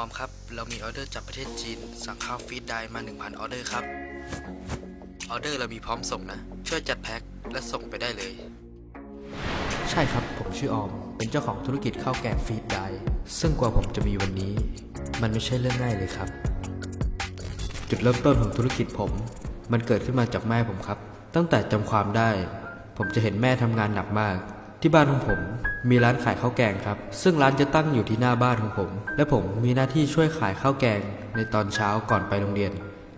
อมครับ เรามีออเดอร์จากประเทศจีน สั่งข้าวฟีดได้มา 1,000 ออเดอร์ครับ ออเดอร์เรามีพร้อมส่งนะ ช่วยจัดแพ็คและส่งไปได้เลย ใช่ครับ ผมชื่อออม เป็นเจ้าของธุรกิจข้าวแกงฟีดได้ ซึ่งกว่าผมจะมีวันนี้ มันไม่ใช่เรื่องง่ายเลยครับ จุดเริ่มต้นของธุรกิจผม มันเกิดขึ้นมาจากแม่ผมครับ ตั้งแต่จำความได้ ผมจะเห็นแม่ทำงานหนักมาก ที่บ้านของผม มีร้านขายข้าวแกงครับ ซึ่งร้านจะตั้งอยู่ที่หน้าบ้านของผม และผมมีหน้าที่ช่วยขายข้าวแกงในตอนเช้าก่อนไปโรงเรียน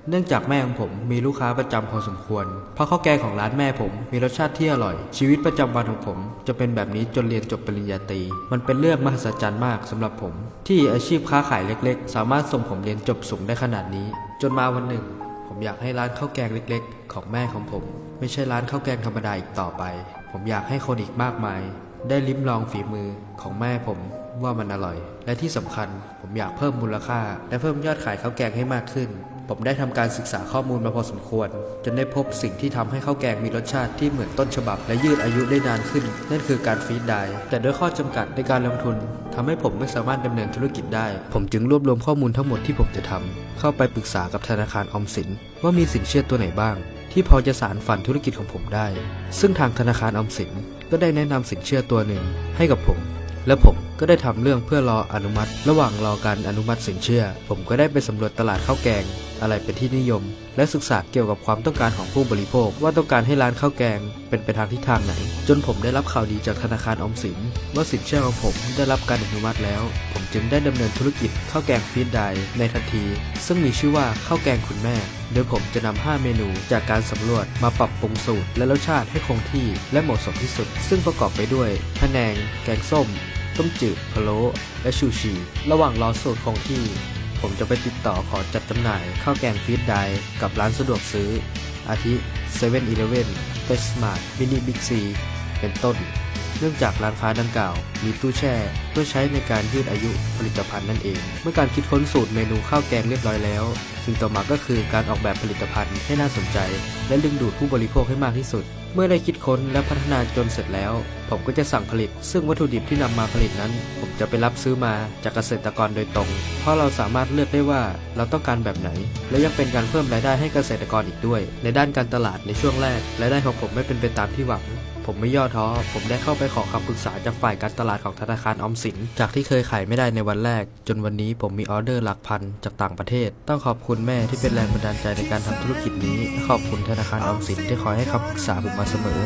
เนื่องจากแม่ของผมมีลูกค้าประจำพอสมควร เพราะข้าวแกงของร้านแม่ผมมีรสชาติที่อร่อย ชีวิตประจำวันของผมจะเป็นแบบนี้จนเรียนจบปริญญาตรีมันเป็นเรื่องมหัศจรรย์มากสำหรับผม ที่อาชีพค้าขายเล็ก ๆ สามารถส่งผมเรียนจบสูงได้ขนาดนี้ จนมาวันหนึ่ง ผมอยากให้ร้านข้าวแกงเล็ก ๆ ของแม่ของผม ไม่ใช่ร้านข้าวแกงธรรมดาอีกต่อไป ผมอยากให้คนอีกมากมาย ได้ลิ้มลองฝีมือของแม่ผมว่ามันอร่อย และที่สำคัญผมอยากเพิ่มมูลค่า และเพิ่มยอดขายข้าวแกงให้มากขึ้น ผมได้ทำการศึกษาข้อมูลมาพอสมควร จนได้พบสิ่งที่ทำให้ข้าวแกงมีรสชาติที่เหมือนต้นฉบับ และยืดอายุได้นานขึ้น นั่นคือการฟีดไดร์แต่ด้วยข้อจำกัดในการลงทุนทำให้ผมไม่สามารถดำเนินธุรกิจได้ ผมจึงรวบรวมข้อมูลทั้งหมดที่ผมจะทำเข้าไปปรึกษากับธนาคารออมสิน ว่ามีสินเชื่อตัวไหนบ้าง ที่พอจะสารฝันธุรกิจของผมได้ ซึ่งทางธนาคารออมสิน ก็ได้แนะนำสินเชื่อตัวหนึ่งให้กับผม และผม ก็ได้ทำเรื่องเพื่อรออนุมัติ ระหว่างรอการอนุมัติสินเชื่อ ผมก็ได้ไปสำรวจตลาดข้าวแกง อะไรเป็นที่นิยม และศึกษาเกี่ยวกับความต้องการของผู้บริโภค ว่าต้องการให้ร้านข้าวแกง เป็นไปทางทิศทางไหน จนผมได้รับข่าวดีจากธนาคารอมสินว่าสินเชื่อของผมได้รับการอนุมัติแล้ว ผมจึงได้ดำเนินธุรกิจข้าวแกงฟีดไดในทันที ซึ่งมีชื่อว่าข้าวแกงคุณแม่โดยผมจะนำ 5 เมนูจากการสำรวจมาปรับปรุงสูตรและรสชาติให้คงที่และเหมาะสมที่สุด ซึ่งประกอบไปด้วยพะแนง แกงส้ม ต้มจืดพะโล้และชูชี ระหว่างรอสูตรคงที่ ผมจะไปติดต่อขอจัดจำหน่ายข้าวแกงฟีดไดกับร้านสะดวกซื้อ อาทิ7 e เ e ่ e อเฟสมาร์ทมินิบิ๊กซีเป็นต้น เนื่องจากร้านค้าดังกล่าว มีตู้แช่เพื่อใช้ในการยืดอายุผลิตภัณฑ์นั่นเอง เมื่อการคิดค้นสูตรเมนูข้าวแกงเรียบร้อยแล้ว สิ่งต่อมาก็คือการออกแบบผลิตภัณฑ์ให้น่าสนใจ และดึงดูดผู้บริโภคให้มากที่สุด เมื่อได้คิดค้นและพัฒนาจนเสร็จแล้ว ผมก็จะสั่งผลิต ซึ่งวัตถุดิบที่นำมาผลิตนั้น ผมจะไปรับซื้อมาจากเกษตรกรโดยตรง เพราะเราสามารถเลือกได้ว่าเราต้องการแบบไหน และยังเป็นการเพิ่มรายได้ให้เกษตรกรอีกด้วย ในด้านการตลาดในช่วงแรกรายได้ของผมไม่เป็นไปตามที่หวัง ผมไม่ย่อท้อ ผมได้เข้าไปขอคำปรึกษาจากฝ่ายการตลาดของธนาคารออมสิน จากที่เคยขายไม่ได้ในวันแรก จนวันนี้ผมมีออเดอร์หลักพันจากต่างประเทศ ต้องขอบคุณแม่ที่เป็นแรงบันดาลใจในการทำธุรกิจนี้ และขอบคุณธนาคารออมสินที่คอยให้คำปรึกษาผมมาเสมอ